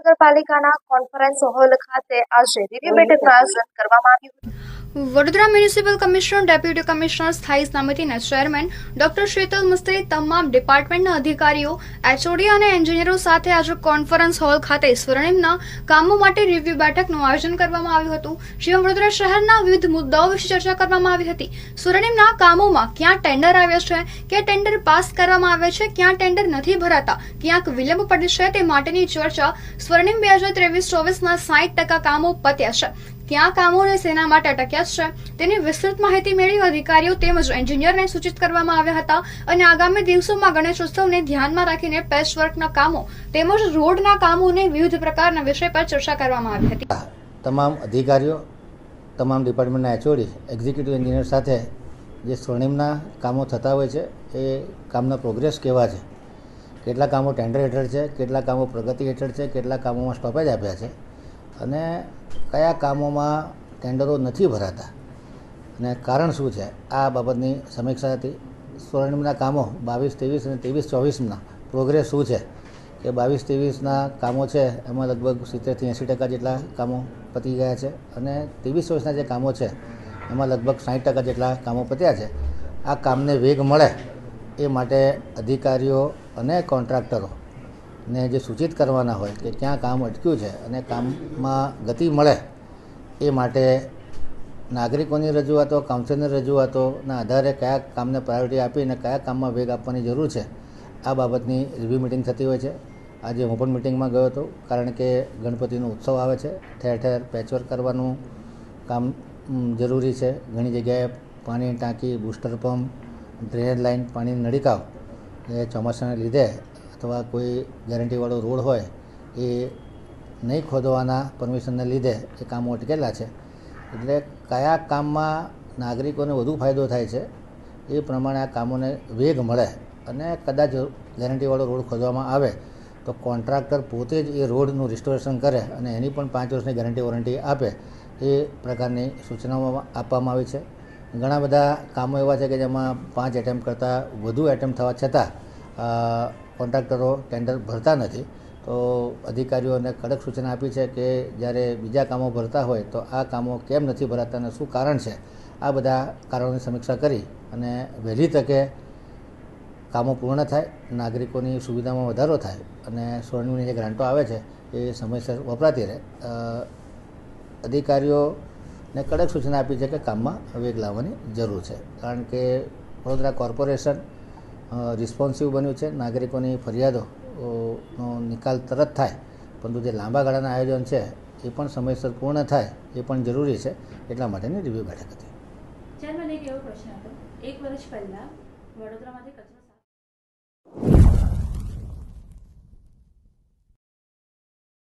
મહાનગરપાલિકાના conference hall ખાતે આજે રિવ્યુ બેઠકનું આયોજન કરવામાં આવ્યું હતું. Vadodara municipal commissioner, deputy commissioner, સ્થાયી સમિતિના ચેરમેન ડોક્ટર શીતલ મિસ્ત્રી તમામ ડિપાર્ટમેન્ટના અધિકારીઓ, એચઓડી અને એન્જિનિયરો સાથે આજે કોન્ફરન્સ હોલ ખાતે સ્વર્ણિમના કામો માટે રિવ્યુ બેઠકનું આયોજન કરવામાં આવ્યું હતું, જેમાં વડોદરા શહેરના વિવિધ મુદ્દાઓ વિશે ચર્ચા કરવામાં આવી હતી. સ્વર્ણિમના કામોમાં ક્યાં ટેન્ડર આવ્યા છે, ક્યાં ટેન્ડર પાસ કરવામાં આવ્યા છે, ક્યાં ટેન્ડર નથી ભરાતા, ક્યાંક વિલંબ પડે છે તે માટેની ચર્ચા સ્વર્ણિમ બે હજાર ત્રેવીસ ચોવીસના સાઠ ટકા કામો પત્યા છે. ક્યાં કામોને સેના માટે અટક્યા છે. તેની વિસ્તૃત માહિતી મેળવી અધિકારીઓ તેમજ એન્જિનિયરને સૂચિત કરવામાં આવ્યા હતા અને આગામી દિવસોમાં ગણેશોત્સવને ધ્યાનમાં રાખીને પેચવર્કના કામો તેમજ રોડના કામોને વિવિધ પ્રકારના વિષય પર ચર્ચા કરવામાં આવી હતી. તમામ અધિકારીઓ, તમામ ડિપાર્ટમેન્ટના એચઓડી એક્ઝિક્યુટિવ એન્જિનિયર સાથે જે સ્વર્ણિમના કામો થતા હોય છે, એ કામનો પ્રોગ્રેસ કેવા છે? કેટલા કામો ટેન્ડર હેઠળ છે, કેટલા કામો પ્રગતિ હેઠળ છે, કેટલા કામોમાં સ્ટોપેજ આપ્યા છે? અને કયા કામોમાં ટેન્ડરો નથી ભરાતા? અને કારણ શું છે? આ બાબતની સમીક્ષા હતી. સ્વર્ણિમના કામો બાવીસ, ત્રેવીસ અને ત્રેવીસ, ચોવીસના પ્રોગ્રેસ શું છે? કે બાવીસ, ત્રેવીસના કામો છે, એમાં લગભગ સિત્તેરથી એંસી ટકા જેટલા કામો પતી ગયા છે અને ત્રેવીસ, ચોવીસના જે કામો છે, એમાં લગભગ સાઠ ટકા જેટલા કામો પત્યા છે. આ કામને વેગ મળે એ માટે અધિકારીઓ અને કોન્ટ્રાક્ટરો ને જે સૂચિત કરવાના હોય કે ક્યાં કામ અટક્યું છે અને કામમાં ગતિ મળે એ માટે નાગરિકોની રજૂઆતો કાઉન્સિલની રજૂઆતોના આધારે કયા કામને પ્રાયોરિટી આપીને કયા કામમાં વેગ આપવાની જરૂર છે, આ બાબતની રિવ્યૂ મિટિંગ થતી હોય છે. આજે હું પણ મિટિંગમાં ગયો હતો, કારણ કે ગણપતિનો ઉત્સવ આવે છે. ઠેર ઠેર પેચવર્ક કરવાનું કામ જરૂરી છે. ઘણી જગ્યાએ પાણીની ટાંકી બૂસ્ટર પંપ ડ્રેનેજ લાઇન પાણીની નળીકાવ એ ચોમાસાને લીધે અથવા કોઈ ગેરંટીવાળો રોડ હોય એ નહીં ખોદવાના પરમિશનને લીધે એ કામો અટકેલા છે. એટલે કયા કામમાં નાગરિકોને વધુ ફાયદો થાય છે એ પ્રમાણે આ કામોને વેગ મળે અને કદાચ ગેરંટીવાળો રોડ ખોદવામાં આવે તો કોન્ટ્રાક્ટર પોતે જ એ રોડનું રિસ્ટોરેશન કરે અને એની પણ પાંચ વર્ષની ગેરંટી વોરંટી આપે એ પ્રકારની સૂચનાઓ આપવામાં આવી છે. ઘણા બધા કામો એવા છે કે જેમાં પાંચ એટેમ્પ કરતાં વધુ એટેમ્પ થવા છતાં કોન્ટ્રાક્ટરો ટેન્ડર ભરતા નથી, તો અધિકારીઓને કડક સૂચના આપી છે કે જ્યારે બીજા કામો ભરતા હોય તો આ કામો કેમ નથી ભરાતા અને શું કારણ છે, આ બધા કારણોની સમીક્ષા કરી અને વહેલી તકે કામો પૂર્ણ થાય, નાગરિકોની સુવિધામાં વધારો થાય અને સ્વર્ણની જે ગ્રાન્ટો આવે છે એ સમયસર વપરાતી રહે. અધિકારીઓને કડક સૂચના આપી છે કે કામમાં વેગ લાવવાની જરૂર છે, કારણ કે વડોદરા કોર્પોરેશન રિસ્પોન્સિવ બન્યું છે. નાગરિકોની ફરિયાદો નિકાલ તરત થાય, પરંતુ જે લાંબા ગાળાના આયોજન છે, એ પણ સમયસર પૂર્ણ થાય, એ પણ જરૂરી છે, એટલા માટેની રિવ્યૂ બેઠક હતી. એક વર્ષ પહેલા વડોદરામાંથી